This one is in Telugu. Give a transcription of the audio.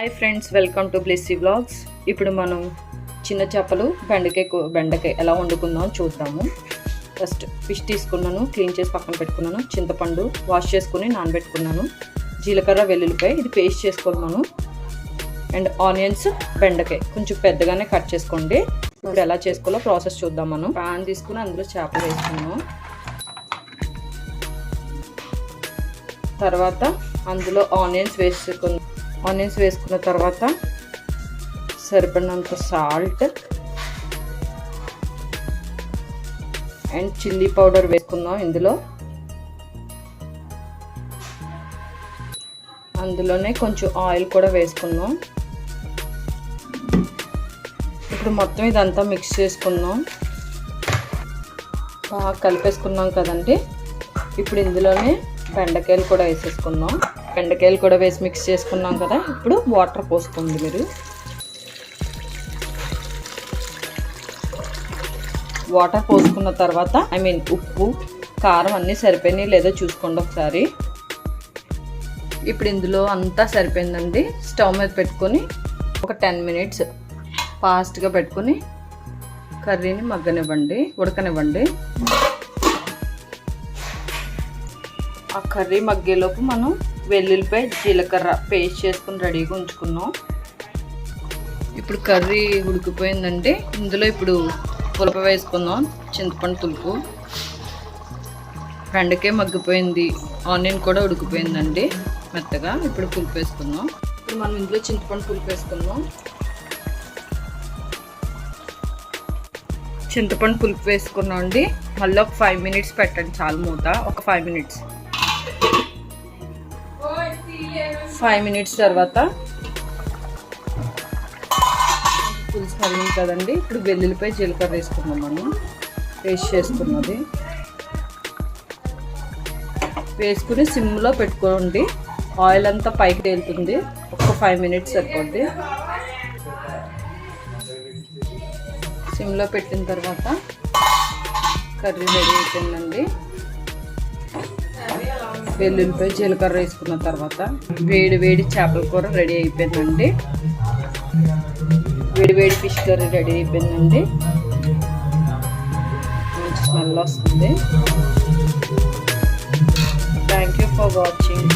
Hi friends welcome to Blessy blogs ఇప్పుడు మనం చిన్న చేపలు బెండకాయ బెండకాయ ఎలా వండుకుందాం చూద్దాము. ఫస్ట్ ఫిష్ తీసుకున్నాను క్లీన్ చేసి పక్కన పెట్టుకున్నాను. చింతపండు వాష్ చేసుకుని నానబెట్టుకున్నాను. జీలకర్ర వెల్లుల్లిపాయ ఇది పేస్ట్ చేసుకోవాలి మనం. అండ్ ఆనియన్స్ బెండకాయ. కొంచెం పెద్దగానే కట్ చేసుకోండి. ఇప్పుడు ఎలా చేసుకోవాలో ప్రాసెస్ చూద్దాం మనం. పాన్ తీసుకుని అందులో చేపలు వేసుకున్నాం. తర్వాత అందులో ఆనియన్స్ వేసుకున్న. ఆనియన్స్ వేసుకున్న తర్వాత సరిపడినంత సాల్ట్ అండ్ చిల్లీ పౌడర్ వేసుకుందాం ఇందులో. అందులోనే కొంచెం ఆయిల్ కూడా వేసుకుందాం. ఇప్పుడు మొత్తం ఇదంతా మిక్స్ చేసుకుందాం. బాగా కలిపేసుకున్నాం కదండి. ఇప్పుడు ఇందులోనే బెండకాయలు కూడా వేసేసుకుందాం. బెండకాయలు కూడా వేసి మిక్స్ చేసుకున్నాం కదా ఇప్పుడు వాటర్ పోసుకోండి మీరు. వాటర్ పోసుకున్న తర్వాత ఐ మీన్ ఉప్పు కారం అన్నీ సరిపోయినాయి లేదో చూసుకోండి ఒకసారి. ఇప్పుడు ఇందులో అంతా సరిపోయిందండి. స్టవ్ మీద పెట్టుకొని ఒక టెన్ మినిట్స్ ఫాస్ట్గా పెట్టుకొని కర్రీని మగ్గనివ్వండి ఉడకనివ్వండి. ఆ కర్రీ మగ్గేలోపు మనం వెల్లుల్లిపాయ జీలకర్ర పేస్ట్ చేసుకుని రెడీగా ఉంచుకున్నాం. ఇప్పుడు కర్రీ ఉడికిపోయిందండి ఇందులో ఇప్పుడు పులప వేసుకుందాం చింతపండు పులుపు. బెండకాయ మగ్గిపోయింది ఆనియన్ కూడా ఉడికిపోయిందండి మెత్తగా ఇప్పుడు పులుపు వేసుకుందాం. ఇప్పుడు మనం ఇందులో చింతపండు పులుపు వేసుకుందాం. చింతపండు పులుపు వేసుకున్నాం అండి మళ్ళీ ఒక ఫైవ్ మినిట్స్ పెట్టండి చాలు మూత ఒక ఫైవ్ మినిట్స్ ఫైవ్ మినిట్స్ తర్వాత. పులుసు మరిగింది కదండి. ఇప్పుడు వెల్లుల్లిపై జీలకర్ర వేసుకుందాం మనం. పేస్ట్ చేసుకున్నది వేసుకుని సిమ్లో పెట్టుకోండి. ఆయిల్ అంతా పైకి తేలుతుంది. ఒక ఫైవ్ మినిట్స్ సరిపోద్ది. సిమ్లో పెట్టిన తర్వాత కర్రీ రెడీ అయిపోయిందండి. వెల్లుల్లిపాయ జీలకర్ర వేసుకున్న తర్వాత వేడి వేడి చేపల కూర రెడీ అయిపోయిందండి. వేడి వేడి ఫిష్ కర్రీ రెడీ అయిపోయిందండి. మంచి స్మెల్ వస్తుంది. Thank you for watching